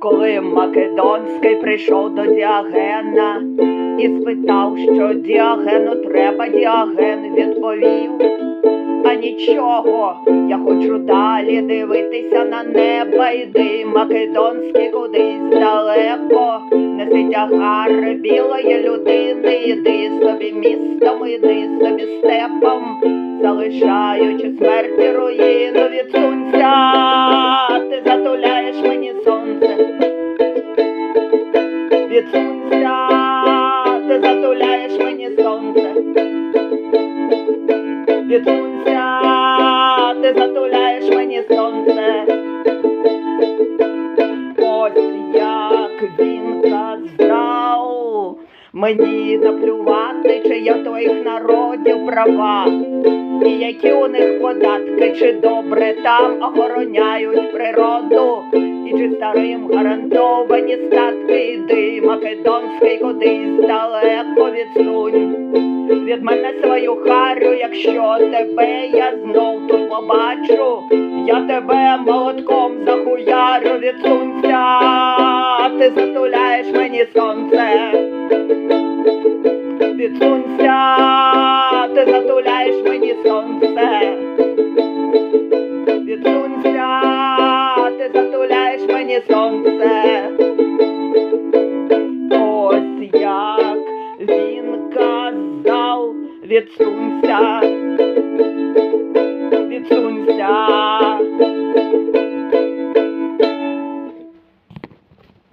Коли Македонський прийшов до Діагена і спитав, що Діагену треба, Діаген відповів. А нічого, я хочу далі дивитися на небо, йди, Македонський кудись далеко, неси тягар білої людини, іди собі містом, іди собі степом, залишаючи смерті руїну від Від сонця ти затуляєш мені сонце. Від сонця ти затуляєш мені сонце. Ось як він казав, мені наплювати, чи я твоїх народів права, і які у них податки, чи добре там охороняють природу, і чи старим гарантовані статки, іди, Македонський кудись далеко відсунь. Від мене свою харю, якщо тебе я знов тут побачу, я тебе молотком захуярю від сонця, ти затуляєш мені сонце. Від сонця ти затуляєш мені сонце. Від сонця ти затуляєш мені сонце. Ось як він казав від сонця